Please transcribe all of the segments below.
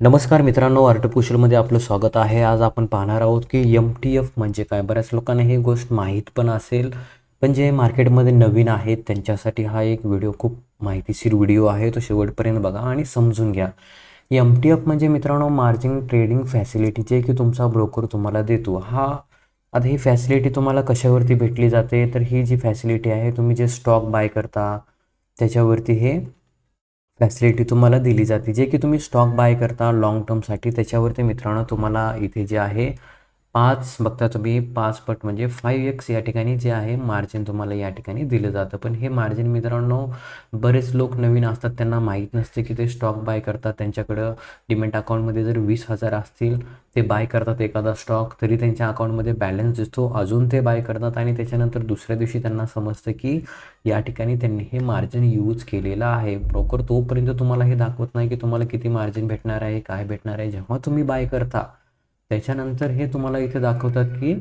नमस्कार मित्रांनो आर्टिफिशियलमध्ये आपलं स्वागत आहे. आज आपण पाहणार आहोत की एम टी एफ म्हणजे काय? बऱ्याच लोकांना ही गोष्ट माहीत पण असेल पण जे मार्केटमध्ये नवीन आहेत त्यांच्यासाठी हा एक व्हिडिओ खूप माहितीशीर व्हिडिओ आहे. तो शेवटपर्यंत बघा आणि समजून घ्या. एम टी एफ म्हणजे मित्रांनो मार्जिन ट्रेडिंग फॅसिलिटी जे की तुमचा ब्रोकर तुम्हाला देतो हा आता ही फॅसिलिटी तुम्हाला कशावरती भेटली जाते? तर ही जी फॅसिलिटी आहे तुम्ही जे स्टॉक बाय करता त्याच्यावरती हे फॅसिलिटी तुम्हाला दिली जाते. जे की तुम्ही स्टॉक बाय करता लाँग टर्मसाठी त्याच्यावरती मित्रांनो तुम्हाला इथे जे आहे पाच बघता तुम्ही पाच पट म्हणजे फाईव्ह एक्स या ठिकाणी जे आहे मार्जिन तुम्हाला या ठिकाणी दिलं जातं. पण हे मार्जिन मित्रांनो बरेच लोक नवीन असतात त्यांना माहीत नसते की ते स्टॉक बाय करतात. त्यांच्याकडं डिमेंट अकाउंटमध्ये जर वीस हजार असतील ते बाय करतात एखादा स्टॉक तरी त्यांच्या अकाउंटमध्ये बॅलन्स दिसतो. अजून ते बाय करतात आणि त्याच्यानंतर दुसऱ्या दिवशी त्यांना समजतं की या ठिकाणी त्यांनी हे मार्जिन यूज केलेलं आहे. ब्रोकर तोपर्यंत तुम्हाला हे दाखवत नाही की तुम्हाला किती मार्जिन भेटणार आहे काय भेटणार आहे. जेव्हा तुम्ही बाय करता त्याच्यानंतर हे तुम्हाला इथे दाखवतात की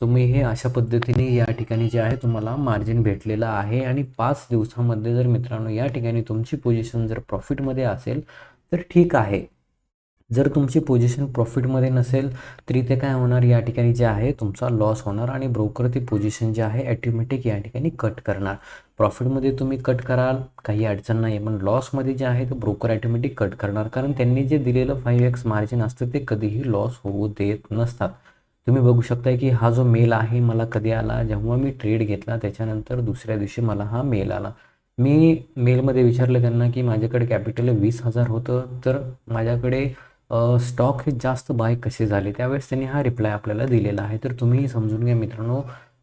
तुम्ही हे अशा पद्धतीने या ठिकाणी जे आहे तुम्हाला मार्जिन भेटलेलं आहे. आणि पाच दिवसामध्ये जर मित्रांनो या ठिकाणी तुमची पोझिशन जर प्रॉफिटमध्ये असेल तर ठीक आहे. जर तुमची पोझिशन प्रॉफिटमध्ये नसेल तरी ते काय होणार? या ठिकाणी जे आहे तुमचा लॉस होणार आणि ब्रोकर ती पोझिशन जी आहे ॲटोमॅटिक या ठिकाणी कट करणार. प्रॉफिटमध्ये तुम्ही कट कराल काही अडचण नाही पण लॉसमध्ये जे आहे ते ब्रोकर ॲटोमॅटिक कट करणार. कारण त्यांनी जे दिलेलं फाईव्ह एक्स मार्जिन असतं ते कधीही लॉस होऊ देत नसतात. तुम्ही बघू शकताय की हा जो मेल आहे मला कधी आला? जेव्हा मी ट्रेड घेतला त्याच्यानंतर दुसऱ्या दिवशी मला हा मेल आला. मी मेलमध्ये विचारलं त्यांना की माझ्याकडे कॅपिटल वीस हजार होतं तर माझ्याकडे स्टॉक हे जास्त बाय कसे झाले त्यावेळेस त्यांनी हा रिप्लाय आपल्याला दिलेला आहे. तर तुम्ही समजून घ्या मित्रांनो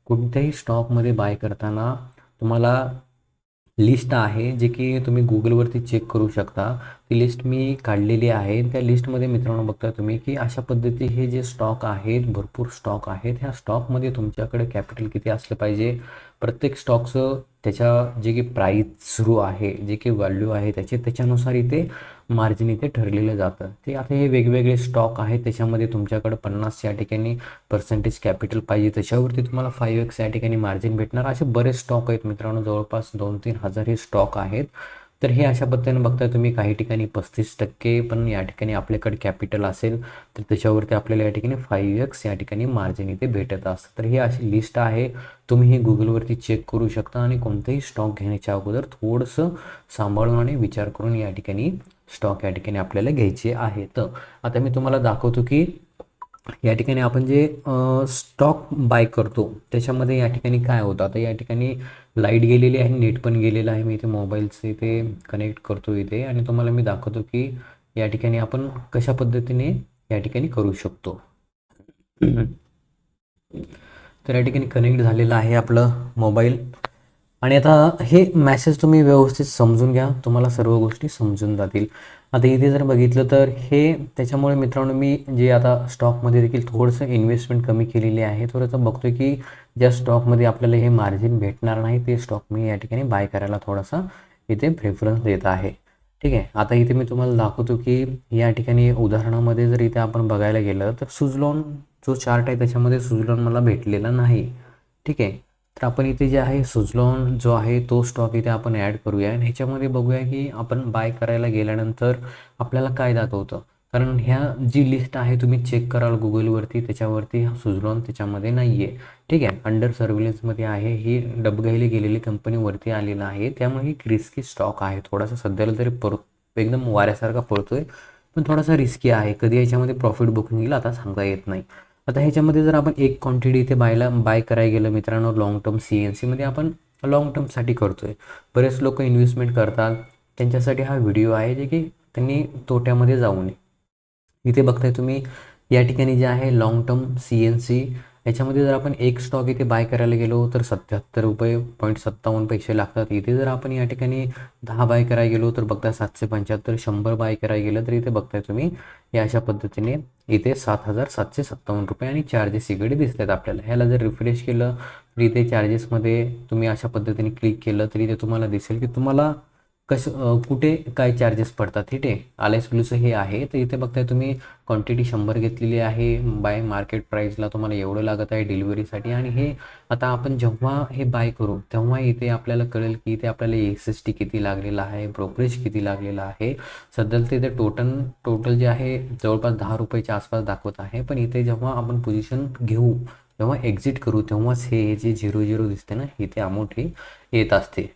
कोणत्याही स्टॉकमध्ये बाय करताना तुम्हाला लिस्ट आहे जे की तुम्ही गुगलवरती चेक करू शकता. ती लिस्ट मी काढलेली आहे त्या लिस्टमध्ये मित्रांनो बघता तुम्ही की अशा पद्धती हे जे स्टॉक आहेत भरपूर स्टॉक आहेत ह्या स्टॉकमध्ये तुमच्याकडे कॅपिटल किती असलं पाहिजे? प्रत्येक स्टॉकचं त्याच्या जे की प्राईस सुरू आहे जे की व्हॅल्यू आहे त्याचे त्याच्यानुसार इथे मार्जिन इथे ठरलेलं जातं. ते आता हे वेगवेगळे स्टॉक आहेत त्याच्यामध्ये तुमच्याकडं पन्नास या ठिकाणी पर्सेंटेज कॅपिटल पाहिजे. त्याच्यावरती तुम्हाला फाईव्ह एक्स या ठिकाणी मार्जिन भेटणार. असे बरेच स्टॉक आहेत मित्रांनो. जवळपास दोन तीन हजार हे स्टॉक आहेत. तर हे अशा पद्धतीने बघताय तुम्ही काही ठिकाणी पस्तीस टक्के पण या ठिकाणी आपल्याकडे कॅपिटल असेल तर त्याच्यावरती आपल्याला या ठिकाणी फाईव्ह एक्स या ठिकाणी मार्जिन इथे भेटत असतं. तर ही अशी लिस्ट आहे तुम्ही ही गुगलवरती चेक करू शकता आणि कोणतेही स्टॉक घेण्याच्या अगोदर थोडंसं सांभाळून आणि विचार करून या ठिकाणी स्टॉक या ठिकाणी आपल्याला घ्यायचे आहेत. आता मी तुम्हाला दाखवतो की या ठिकाणी आपण जे स्टॉक बाय करतो त्याच्यामध्ये या ठिकाणी काय होतं? आता या ठिकाणी लाइट गेलेली आहे नेट पण गेलेलं आहे. मी इथे मोबाईलचं इथे कनेक्ट करतो इथे. आणि तुम्हाला मी दाखवतो की या ठिकाणी आपण कशा पद्धतीने या ठिकाणी करू शकतो. तर या ठिकाणी कनेक्ट झालेलं आहे आपलं मोबाईल. आणि आता हे मॅसेज तुम्ही व्यवस्थित समजून घ्या. तुम्हाला सर्व गोष्टी समजून जातील. आता इथे जर बघितलं तर हे त्याच्यामुळे मित्रांनो मी जे आता स्टॉकमध्ये देखील थोडंसं इन्व्हेस्टमेंट कमी केलेली आहे थोडंसं बघतो की ज्या स्टॉकमध्ये आपल्याला हे मार्जिन भेटणार नाही ते स्टॉक मी या ठिकाणी बाय करायला थोडासा इथे प्रेफरन्स देत आहे. ठीक आहे आता इथे मी तुम्हाला दाखवतो की या ठिकाणी उदाहरणामध्ये जर इथे आपण बघायला गेलं तर सुजलॉन जो चार्ट आहे त्याच्यामध्ये सुजलॉन मला भेटलेला नाही. ठीक आहे तर आपण इथे जे आहे सुझलॉन जो आहे तो स्टॉक इथे आपण ॲड करूया. आणि ह्याच्यामध्ये बघूया की आपण बाय करायला गेल्यानंतर आपल्याला काय दाखवतं. कारण ह्या जी लिस्ट आहे तुम्ही चेक कराल गुगलवरती त्याच्यावरती हा सुझलॉन त्याच्यामध्ये नाही आहे ठीक आहे? अंडर सर्व्हिलन्समध्ये आहे ही डबघाईली गेलेली कंपनीवरती आलेलं आहे. त्यामुळे ही रिस्की स्टॉक आहे. थोडासा सध्याला तरी पर एकदम वाऱ्यासारखा पडतोय. पण थोडासा रिस्की आहे. कधी याच्यामध्ये प्रॉफिट बुकिंग येईल आता सांगता येत नाही. आता ह्याच्यामध्ये जर आपण एक क्वांटिटी इथे बायला बाय करायला गेलं मित्रांनो लाँग टर्म सी एन सीमध्ये आपण लाँग टर्मसाठी करतो आहे बरेच लोक इन्व्हेस्टमेंट करतात. त्यांच्यासाठी हा व्हिडिओ आहे जे की त्यांनी तोट्यामध्ये जाऊ नये. इथे बघताय तुम्ही या ठिकाणी जे आहे long term C N C याच्यामध्ये जर आपण एक स्टॉक इथे बाय करायला गेलो तर सत्याहत्तर रुपये पॉईंट सत्तावन्न पैसे लागतात. इथे जर आपण या ठिकाणी दहा बाय करायला गेलो तर बघताय सातशे पंच्याहत्तर शंभर बाय करायला गेलं तर इथे बघताय तुम्ही या अशा पद्धतीने इथे सात हजार सातशे सत्तावन्न रुपये आणि चार्जेस इकडे दिसत आहेत आपल्याला. ह्याला जर रिफ्रेश केलं तर इथे चार्जेसमध्ये तुम्ही अशा पद्धतीने क्लिक केलं तरी इथे तुम्हाला दिसेल की तुम्हाला कसं कुठे काय चार्जेस पडतात? ठीक आहे. आलेसुलूचं हे आहे. तर इथे बघताय तुम्ही क्वांटिटी शंभर घेतलेली आहे. बाय मार्केट प्राईसला तुम्हाला एवढं लागत आहे डिलिव्हरीसाठी आणि हे आता आपण जेव्हा हे बाय करू तेव्हा इथे आपल्याला कळेल की इथे आपल्याला एस एस टी किती लागलेला आहे ब्रोकरेज किती लागलेला आहे. सध्या तर इथे टोटल टोटल जे आहे जवळपास दहा रुपयाच्या आसपास दाखवत आहे. पण इथे जेव्हा आपण पोझिशन घेऊ जेव्हा एक्झिट करू तेव्हाच हे जे झिरो झिरो दिसते ना इथे अमाऊंट ही येत असते.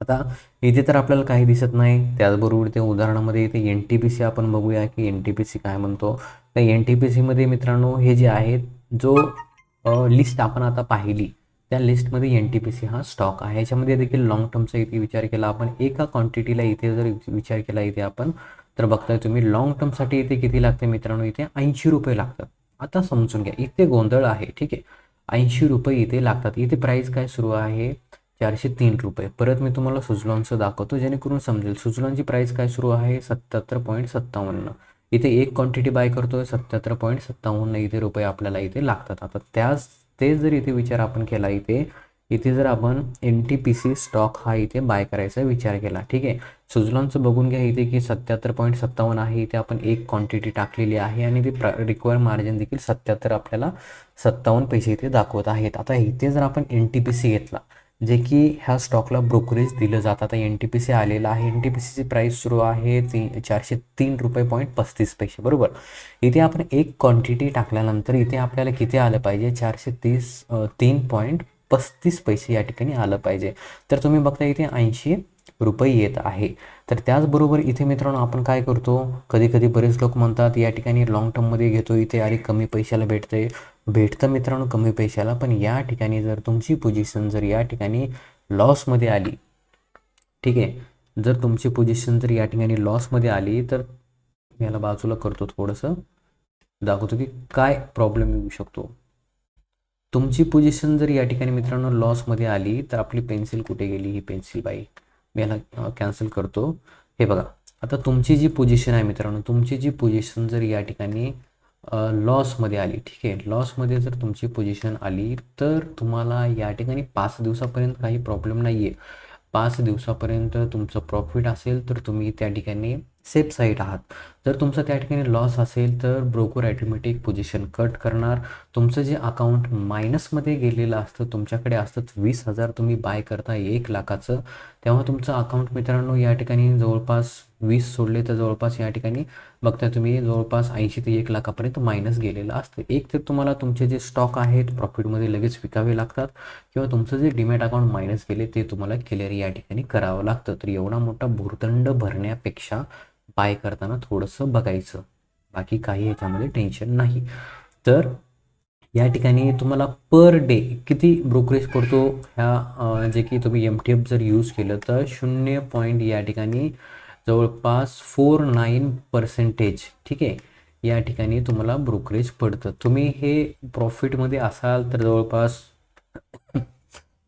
आता इथे तर आपल्याला काही दिसत नाही. त्याचबरोबर इथे उदाहरणामध्ये इथे एन टी पी सी आपण बघूया की एन टी पी सी काय म्हणतो. तर एन टी पी सीमध्ये मित्रांनो हे जे आहेत जो लिस्ट आपण आता पाहिली त्या लिस्टमध्ये एन टी पी सी हा स्टॉक आहे. याच्यामध्ये देखील लॉंग टर्मचा इथे विचार केला आपण. एका क्वांटिटीला इथे जर विचार केला इथे आपण तर बघताय तुम्ही लॉंग टर्मसाठी इथे किती लागते मित्रांनो? इथे ऐंशी रुपये लागतात. आता समजून घ्या इथे गोंधळ आहे ठीक आहे. ऐंशी रुपये इथे लागतात. इथे प्राईस काय सुरू आहे? चारशे तीन रुपये. परत मी तुम्हाला सुजलॉनचं दाखवतो जेणेकरून समजेल सुजलॉनची प्राईस काय सुरू आहे? सत्याहत्तर पॉईंट सत्तावन्न. इथे एक क्वांटिटी बाय करतोय सत्याहत्तर पॉईंट सत्तावन्न इथे रुपये आपल्याला इथे लागतात. आता त्याच ते जर इथे विचार आपण केला इथे इथे जर आपण N T P C stock हा इथे बाय करायचा विचार केला ठीक आहे? सुजलॉनचं बघून घ्या इथे की सत्याहत्तर पॉईंट सत्तावन्न आहे इथे आपण एक क्वांटिटी टाकलेली आहे आणि ते प्र रिक्वायर मार्जिन देखील सत्याहत्तर आपल्याला सत्तावन्न पैसे इथे दाखवत आहेत. आता इथे जर आपण एन टी पी सी घेतला जे की ह्या स्टॉकला ब्रोकरेज दिलं जातं. आता एन टी पी सी आलेलं आहे. एन टी पी सीची प्राईस सुरू आहे. ती चारशे तीन रुपये पॉईंट पस्तीस पैसे. बरोबर? इथे आपण एक क्वांटिटी टाकल्यानंतर इथे आपल्याला किती आलं पाहिजे? चारशे तीस तीन पॉईंट पस्तीस पैसे या ठिकाणी आलं पाहिजे. तर तुम्ही बघता इथे ऐंशी रुपये येत आहे. तर त्याचबरोबर इथे मित्रांनो आपण काय करतो? कधी कधी बरेच लोक म्हणतात या ठिकाणी लॉंग टर्ममध्ये घेतो. इथे अरे कमी पैशाला भेटते भेटतं मित्रांनो कमी पैशाला पण या ठिकाणी जर तुमची पोझिशन जर या ठिकाणी लॉसमध्ये आली ठीक आहे? जर तुमची पोझिशन जर या ठिकाणी लॉसमध्ये आली तर याला बाजूला करतो थोडंसं. दाखवतो की काय प्रॉब्लेम येऊ शकतो. तुमची पोझिशन जर या ठिकाणी मित्रांनो लॉसमध्ये आली तर आपली पेन्सिल कुठे गेली? ही पेन्सिल बाई. मी याला कॅन्सल करतो. हे बघा. आता तुमची जी पोझिशन आहे मित्रांनो तुमची जी पोझिशन जर या ठिकाणी लॉसमध्ये आली. ठीक आहे? लॉसमध्ये जर तुमची पोझिशन आली तर तुम्हाला या ठिकाणी पाच दिवसापर्यंत काही प्रॉब्लेम नाही आहे पाच दिवसापर्यंत तुमचं प्रॉफिट असेल तर तुम्ही त्या ठिकाणी सेफ साईड आहात. जर तुमचं त्या ठिकाणी लॉस असेल तर ब्रोकर ॲटोमॅटिक पोझिशन कट करणार. तुमचं जे अकाउंट मायनसमध्ये गेलेलं असतं तुमच्याकडे असतं वीस हजार तुम्ही बाय करता एक लाखाचं. तेव्हा तुमचं अकाउंट मित्रांनो या ठिकाणी जवळपास वीस सोडले तर जवळपास या ठिकाणी बघता तुम्ही जवळपास ऐंशी ते एक लाखापर्यंत मायनस गेलेलं असतं. एक तर तुम्हाला तुमचे जे स्टॉक आहेत प्रॉफिटमध्ये लगेच विकावे लागतात किंवा तुमचं जे डिमॅट अकाउंट मायनस गेले ते तुम्हाला क्लिअर या ठिकाणी करावं लागतं. तर एवढा मोठा भूर्दंड भरण्यापेक्षा बाय करताना थोडंसं बघायचं. बाकी काही याच्यामध्ये टेन्शन नाही. तर या ठिकाणी तुम्हाला पर डे किती ब्रोकरेज पडतो ह्या जे की तुम्ही एम टी एफ जर यूज केलं तर शून्य पॉईंट या ठिकाणी जवळपास फोर नाईन पर्सेंटेज ठीक आहे? या ठिकाणी तुम्हाला ब्रोकरेज पडतं. तुम्ही हे प्रॉफिटमध्ये असाल तर जवळपास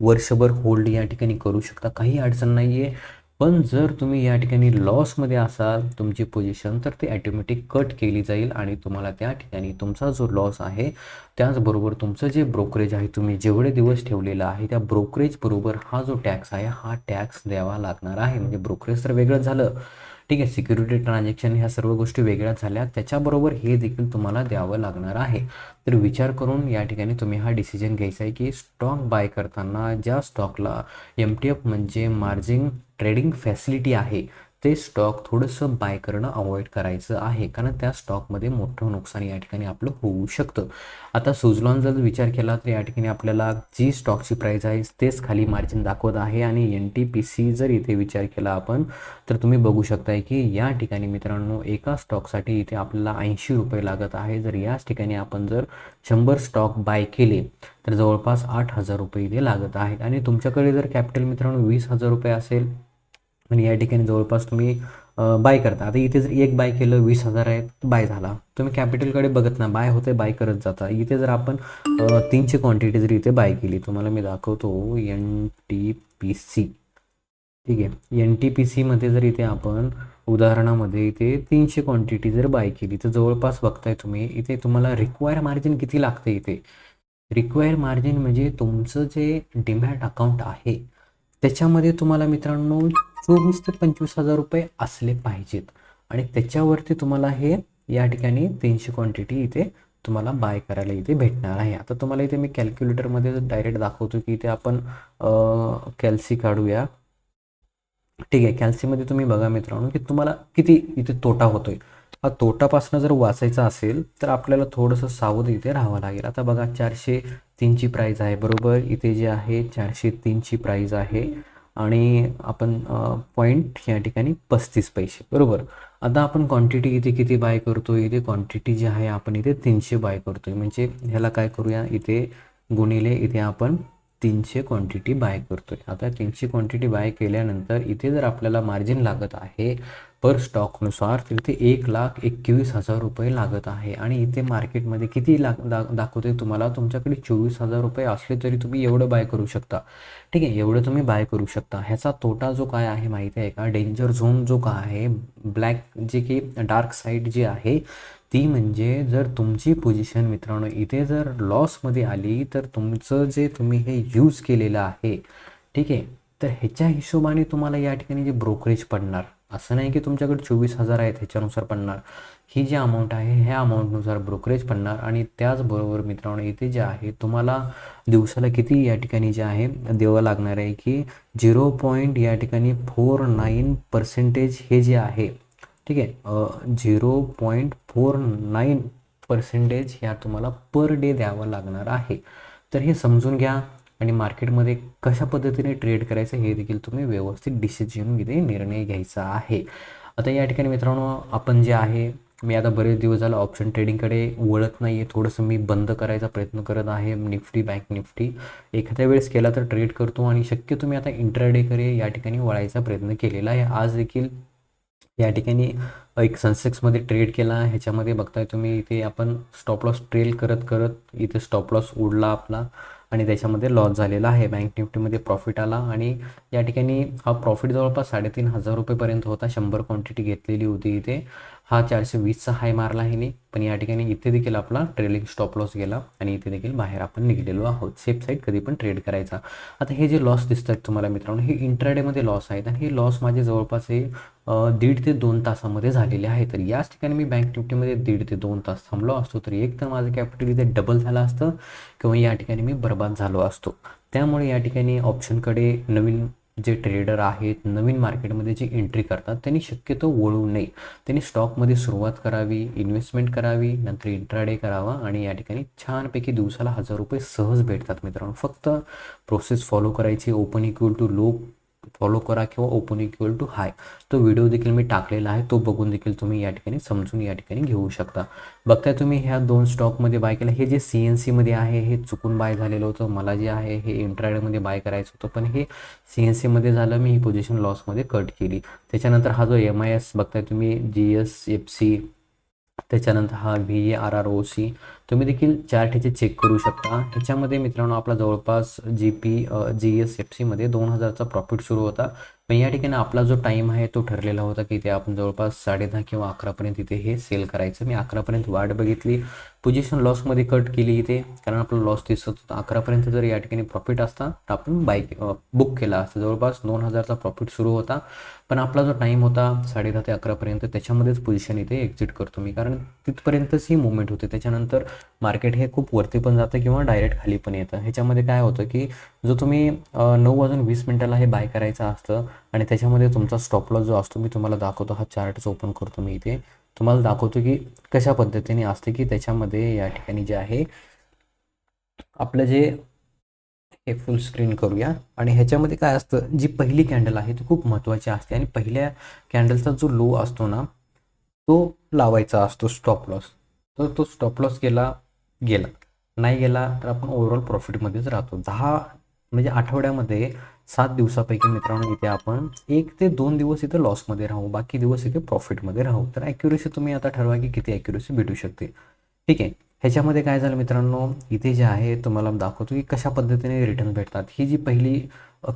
वर्षभर होल्ड या ठिकाणी करू शकता. काही अडचण नाही आहे पण जर तुम्ही या ठिकाणी लॉसमध्ये असाल तुमची पोझिशन तर ती ॲटोमॅटिक कट केली जाईल आणि तुम्हाला त्या ठिकाणी तुमचा जो लॉस आहे त्याचबरोबर तुमचं जे ब्रोकरेज आहे तुम्ही जेवढे दिवस ठेवलेलं आहे त्या ब्रोकरेजबरोबर हा जो टॅक्स आहे हा टॅक्स द्यावा लागणार आहे. म्हणजे ब्रोकरेज तर वेगळं झालं. ठीक आहे सिक्युरिटी ट्रान्झॅक्शन ह्या सर्व गोष्टी वेगळ्या झाल्या. त्याच्याबरोबर हे देखील तुम्हाला द्यावं लागणार आहे. तर विचार करून या ठिकाणी तुम्ही हा डिसिजन घ्यायचा आहे की स्टॉक बाय करताना ज्या स्टॉकला एम टी एफ म्हणजे मार्जिन ट्रेडिंग फॅसिलिटी आहे ते स्टॉक थोडंसं बाय करणं अवॉइड करायचं आहे. कारण त्या स्टॉकमध्ये मोठं नुकसान या ठिकाणी आपलं होऊ शकतं. आता सुजलॉन जर विचार केला तर या ठिकाणी आपल्याला जी स्टॉकची प्राईस आहे तेच खाली मार्जिन दाखवत आहे. आणि एन टी पी सी जर इथे विचार केला आपण तर तुम्ही बघू शकताय की या ठिकाणी मित्रांनो एका स्टॉकसाठी इथे आपल्याला ऐंशी रुपये लागत आहे. जर याच ठिकाणी आपण जर शंभर स्टॉक बाय केले तर जवळपास आठ हजार रुपये इथे लागत आहेत. आणि तुमच्याकडे जर कॅपिटल मित्रांनो वीस हजार रुपये असेल आणि या ठिकाणी जवळपास तुम्ही बाय करता. आता इथे जर एक बाय केलं वीस हजार आहे बाय झाला. तुम्ही कॅपिटलकडे बघत ना बाय होते बाय करत जाता. इथे जर आपण तीनशे क्वांटिटी जर इथे बाय केली तुम्हाला मी दाखवतो एन टी पी सी ठीक आहे. एन टी पी सीमध्ये जर इथे आपण उदाहरणामध्ये इथे तीनशे क्वांटिटी जर बाय केली तर जवळपास बघताय तुम्ही इथे तुम्हाला रिक्वायर मार्जिन किती लागते इथे? रिक्वायर मार्जिन म्हणजे तुमचं जे डिमॅट अकाउंट आहे त्याच्यामध्ये तुम्हाला मित्रांनो चोवीस ते पंचवीस हजार रुपये असले पाहिजेत. आणि त्याच्यावरती तुम्हाला हे या ठिकाणी तीनशे क्वांटिटी इथे तुम्हाला बाय करायला इथे भेटणार आहे. आता तुम्हाला इथे मी कॅल्क्युलेटरमध्ये डायरेक्ट दाखवतो की इथे आपण कॅल्सी काढूया. ठीक आहे कॅल्सीमध्ये तुम्ही बघा मित्रांनो की तुम्हाला किती इथे तोटा होतोय. हा तोटापासून जर वाचायचा असेल तर आपल्याला थोडंसं सावध इथे राहावं लागेल. आता बघा चारशे तीनची प्राईज आहे बरोबर? इथे जे आहे चारशे तीनची प्राईज आहे. आणि आपण पॉईंट या ठिकाणी पस्तीस पैसे बरोबर? आता आपण क्वांटिटी इथे किती बाय करतो इथे क्वांटिटी जी आहे आपण इथे तीनशे बाय करतोय. म्हणजे ह्याला काय करूया? इथे गुणिले इथे आपण तीनशे क्वांटिटी बाय करतोय. आता तीनशे क्वांटिटी बाय केल्यानंतर इथे जर आपल्याला मार्जिन लागत आहे पर स्टॉकनुसार तर इथे एक लाख एकवीस हजार रुपये लागत आहे. आणि इथे मार्केटमध्ये किती लाग दा दाखवते तुम्हाला? तुमच्याकडे चोवीस हजार रुपये असले तरी तुम्ही एवढं बाय करू शकता. ठीक आहे एवढं तुम्ही बाय करू शकता. ह्याचा तोटा जो काय आहे माहिती आहे का? डेंजर झोन जो काय आहे ब्लॅक जे की डार्क साईड जी आहे ती म्हणजे जर तुमची पोझिशन मित्रांनो इथे जर लॉसमध्ये आली तर तुमचं जे तुम्ही हे यूज केलेलं आहे ठीक आहे तर ह्याच्या हिशोबाने तुम्हाला या ठिकाणी जे ब्रोकरेज पडणार. असं नाही की तुमच्याकडे चोवीस हजार आहेत ह्याच्यानुसार पडणार. ही जी अमाऊंट आहे ह्या अमाऊंटनुसार ब्रोकरेज पडणार आणि त्याचबरोबर मित्रांनो इथे जे आहे तुम्हाला दिवसाला किती या ठिकाणी जे आहे द्यावं लागणार आहे की झिरो पॉईंट या ठिकाणी फोर नाईन पर्सेंटेज हे जे आहे ठीक आहे zero point four nine percentage ह्या तुम्हाला पर डे द्यावं लागणार आहे. तर हे समजून घ्या. आणि मार्केटमध्ये कशा पद्धतीने ट्रेड करायचं हे देखील तुम्ही व्यवस्थित डिसिजन इथे निर्णय घ्यायचा आहे. आता या ठिकाणी मित्रांनो आपण जे आहे मी आता बरेच दिवस झालं ऑप्शन ट्रेडिंगकडे वळत नाही आहे थोडंसं मी बंद करायचा प्रयत्न करत आहे. Nifty bank Nifty. एखाद्या वेळेस केला तर ट्रेड करतो आणि शक्य तुम्ही आता इंट्राडेकडे या ठिकाणी वळायचा प्रयत्न केलेला आहे. आज देखील या ठिकाणी एक सनसेक्समध्ये ट्रेड केला. ह्याच्यामध्ये बघताय तुम्ही इथे आपण स्टॉप लॉस ट्रेल करत करत इथे स्टॉप लॉस उडला आपला. आणि त्याच्यामध्ये लॉस झालेला आहे. बँक निफ्टीमध्ये प्रॉफिट आला आणि या ठिकाणी हा प्रॉफिट जवळपास साडेतीन हजार रुपयेपर्यंत होता. शंभर क्वांटिटी घेतलेली होती इथे. हा चारशे वीसचा हाय मारला आहे पण या ठिकाणी इथे देखील आपला ट्रेलिंग स्टॉप लॉस गेला आणि इथे देखील बाहेर आपण निघलेलो आहोत. सेफ साईड कधी पण ट्रेड करायचा. आता हे जे लॉस दिसतात तुम्हाला मित्रांनो हे इंट्राडेमध्ये लॉस आहेत आणि हे लॉस माझे जवळपास हे दीड ते दोन तासामध्ये झालेले आहे. तर याच ठिकाणी मी बँक निफ्टीमध्ये दीड ते दोन तास थांबलो असतो. तर एक तर माझं कॅपिटल इथे डबल झालं असतं किंवा या ठिकाणी मी बर्बाद झालो असतो. त्यामुळे या ठिकाणी ऑप्शनकडे नवीन जे ट्रेडर आहेत नवीन मार्केटमध्ये जे एंट्री करतात त्यांनी शक्यतो वळू नये. त्यांनी स्टॉकमध्ये सुरुवात करावी इन्व्हेस्टमेंट करावी नंतर इंट्राडे करावा आणि या ठिकाणी छानपैकी दिवसाला हजार रुपये सहज भेटतात मित्रांनो. फक्त प्रोसेस फॉलो करायची open equal to low follow करा किंवा ओपन इक्वल टू हाय तो व्हिडिओ देखील मी टाकलेला आहे. तो बघून देखील तुम्ही या ठिकाणी समजून या ठिकाणी घेऊ शकता. बघताय तुम्ही ह्या दोन स्टॉकमध्ये बाय केलं. हे जे सी एन सीमध्ये आहे हे चुकून बाय झालेलं होतं. मला जे आहे हे इंट्राडेमध्ये बाय करायचं होतं. पण हे सी एन सीमध्ये झालं. मी ही पोझिशन लॉसमध्ये कट केली. त्याच्यानंतर हा जो एम आय एस बघताय तुम्ही जी एस एफ सी त्याच्यानंतर हा V A R R O C तुम्ही देखील चार ह्याचे चेक करू शकता. ह्याच्यामध्ये मित्रांनो आपला जवळपास G P G S F सीमध्ये दोन हजारचा प्रॉफिट सुरू होता. पण या ठिकाणी आपला जो टाईम आहे तो ठरलेला होता की ते आपण जवळपास साडेदहा किंवा अकरापर्यंत इथे हे सेल करायचं. मी अकरापर्यंत वाट बघितली. पोझिशन लॉसमध्ये कट केली इथे. कारण आपलं लॉस दिसत होता. अकरापर्यंत जर या ठिकाणी प्रॉफिट असता तर आपण बाईक बुक केला असता. जवळपास दोन हजारचा प्रॉफिट सुरू होता. पण आपला जो टाईम होता साडेदहा ते अकरापर्यंत त्याच्यामध्येच पोझिशन इथे एक्झिट करतो मी. कारण तिथपर्यंतच ही मुवमेंट होते. त्याच्यानंतर मार्केट हे खूप वरती पण जातं किंवा डायरेक्ट खाली पण येतं. ह्याच्यामध्ये काय होतं की जो तुम्ही नऊ वाजून वीस मिनटाला हे बाय करायचं असतं आणि त्याच्यामध्ये तुमचा स्टॉप लॉस जो असतो मी तुम्हाला दाखवतो हा चार्टच ओपन करतो मी इथे. तुम्हाला दाखवतो की कशा पद्धतीने असते की त्याच्यामध्ये या ठिकाणी जे आहे आपलं जे हे फुल स्क्रीन करूया. आणि ह्याच्यामध्ये काय असतं जी पहिली कॅन्डल आहे ती खूप महत्त्वाची असते. आणि पहिल्या कॅन्डलचा जो लो असतो ना तो लावायचा असतो स्टॉप लॉस तर तो स्टॉप लॉस गेला गेला. नाही गेला तर आपण ओव्हरऑल प्रॉफिटमध्येच राहतो. दहा म्हणजे आठवड्यामध्ये सात दिवसापैकी मित्रांनो इथे आपण एक ते दोन दिवस इथे लॉसमध्ये राहू बाकी दिवस इथे प्रॉफिटमध्ये राहू. तर ॲक्युरेसी तुम्ही आता ठरवा की किती ॲक्युरेसी भेटू शकते. ठीक आहे. ह्याच्यामध्ये काय झालं मित्रांनो? इथे जे आहे तुम्हाला दाखवतो की कशा पद्धतीने रिटर्न भेटतात. ही जी पहिली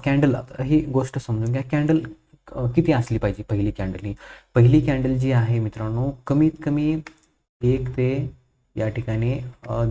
कॅन्डल ही गोष्ट समजून घ्या. कॅन्डल किती असली पाहिजे पहिली कॅन्डल ही? पहिली कॅन्डल जी आहे मित्रांनो कमीत कमी एक ते या ठिकाणी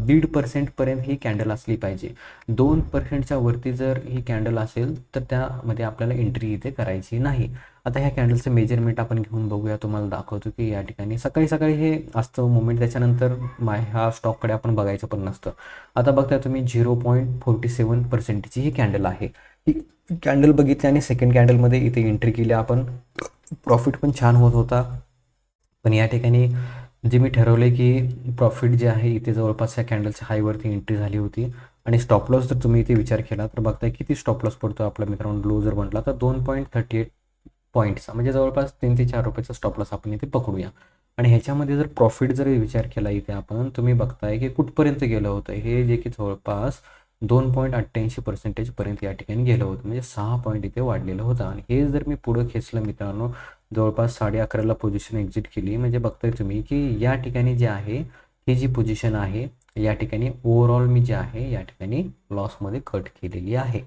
दीड पर्सेंटपर्यंत ही कॅन्डल असली पाहिजे. दोन पर्सेंटच्या वरती जर ही कॅन्डल असेल तर त्यामध्ये आपल्याला एंट्री इथे करायची नाही. आता ह्या कॅन्डलचं मेजरमेंट आपण घेऊन बघूया. तुम्हाला दाखवतो की या ठिकाणी सकाळी सकाळी हे असतं. मुवमेंट त्याच्यानंतर मा ह्या स्टॉककडे आपण बघायचं पण नसतं. आता बघता तुम्ही झिरो पॉईंट फोर्टी सेवन पर्सेंटची ही कॅन्डल आहे. ही कॅन्डल बघितली आणि सेकंड कॅन्डलमध्ये इथे एंट्री केली. आपण प्रॉफिट पण छान होत होता. पण या ठिकाणी जे मी ठरवले की प्रॉफिट जे आहे इथे जवळपास या कॅन्डलच्या हायवरती एंट्री झाली होती. आणि स्टॉप लॉस जर तुम्ही इथे विचार केला तर बघताय किती स्टॉप लॉस पडतो आपला मित्रांनो. लो जर म्हटला तर दोन पॉईंट थर्टी एट पॉईंटचा म्हणजे जवळपास तीन ते चार रुपयाचा स्टॉप लॉस आपण इथे पकडूया. आणि ह्याच्यामध्ये जर प्रॉफिट जर विचार केला इथे आपण तुम्ही बघताय की कुठपर्यंत गेलं होतं. हे जे की जवळपास दोन पॉईंट अठ्ठ्याऐंशी पर्सेंटेजपर्यंत या ठिकाणी गेलं होतं. म्हणजे सहा पॉईंट इथे वाढलेलं होतं. आणि हे जर मी पुढं खेचलं मित्रांनो जवळपास साडे अकराला पोझिशन एक्झिट केली. म्हणजे बघताय तुम्ही की या ठिकाणी जे आहे ही जी पोझिशन आहे या ठिकाणी ओव्हरऑल मी जे आहे या ठिकाणी लॉसमध्ये कट केलेली आहे.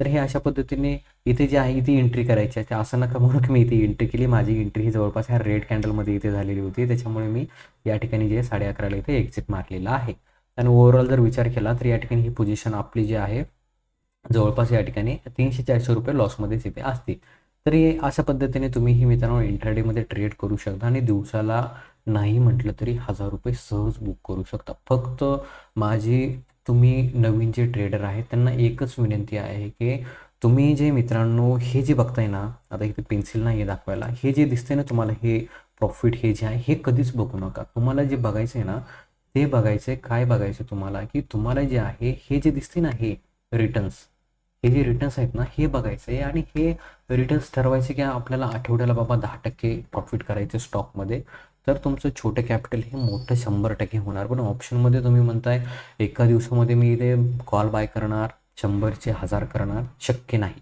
तर हे अशा पद्धतीने इथे जे आहे इथे एंट्री करायची आहे. असं नका म्हणून की मी इथे एंट्री केली. माझी एंट्री ही जवळपास ह्या रेड कॅन्डलमध्ये इथे झालेली होती. त्याच्यामुळे मी या ठिकाणी जे साडे अकराला इथे एक्झिट मारलेला आहे. आणि ओव्हरऑल जर विचार केला तर या ठिकाणी ही पोझिशन आपली जी आहे जवळपास या ठिकाणी तीनशे चारशे रुपये लॉसमध्येच इथे असते तरी अशा पद्धतीने तुम्ही ही मित्रांनो इंटरडेमध्ये ट्रेड करू शकता आणि दिवसाला नाही म्हटलं तरी हजार रुपये सहज बुक करू शकता. फक्त माझी तुम्ही नवीन जे ट्रेडर आहेत त्यांना एकच विनंती आहे की तुम्ही जे मित्रांनो हे जे बघताय ना आता इथे पेन्सिल नाही आहे दाखवायला हे जे दिसतंय ना तुम्हाला हे प्रॉफिट हे जे आहे हे कधीच बघू नका. तुम्हाला जे बघायचं आहे ना ते बघायचं आहे काय बघायचं तुम्हाला? की तुम्हाला जे आहे हे जे दिसते ना हे रिटर्न्स हे जे रिटर्न्स आहेत ना हे बघायचं आहे आणि हे रिटर्न्स ठरवायचे की आपल्याला आठवड्याला बाबा दहा टक्के प्रॉफिट करायचे स्टॉकमध्ये तर तुमचं छोटं कॅपिटल हे मोठं शंभर टक्के होणार. पण ऑप्शनमध्ये तुम्ही म्हणताय एका दिवसामध्ये मी इथे कॉल बाय करणार शंभरचे हजार करणार शक्य नाही.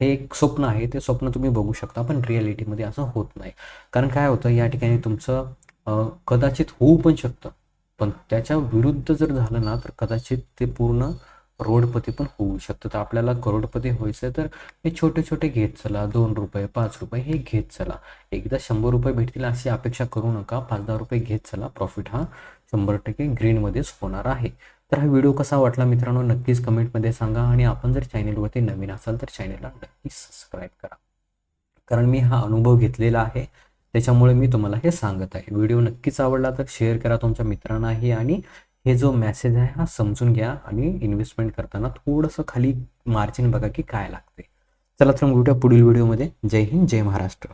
हे एक स्वप्न आहे ते स्वप्न तुम्ही बघू शकता पण रिॲलिटीमध्ये असं होत नाही. कारण काय होतं या ठिकाणी तुमचं कदाचित होऊ पण शकतं. पण त्याच्या विरुद्ध जर झालं ना तर कदाचित ते पूर्ण रोडपती पण होऊ शकतं तर आपल्याला करोडपती व्हायचं तर हे छोटे छोटे घेत चला. दोन रुपये पाच रुपये हे घेत चला. एकदा शंभर रुपये भेटतील अशी अपेक्षा करू नका. पाच दहा रुपये घेत चला. प्रॉफिट हा शंभर टक्के ग्रीनमध्येच होणार आहे. तर हा व्हिडिओ कसा वाटला मित्रांनो नक्कीच कमेंटमध्ये सांगा. आणि आपण जर चॅनेलवरती नवीन असाल तर चॅनेलला नक्कीच सबस्क्राईब करा. कारण मी हा अनुभव घेतलेला आहे. त्याच्यामुळे मी तुम्हाला हे सांगत आहे. व्हिडिओ नक्कीच आवडला तर शेअर करा तुमच्या मित्रांनाही आणि हे जो मेसेज आहे हा समजून घ्या आणि इन्व्हेस्टमेंट करताना थोडंसं खाली मार्जिन बघा की काय लागते चला तर मग भेटूया पुढील व्हिडिओमध्ये जय हिंद जय महाराष्ट्र.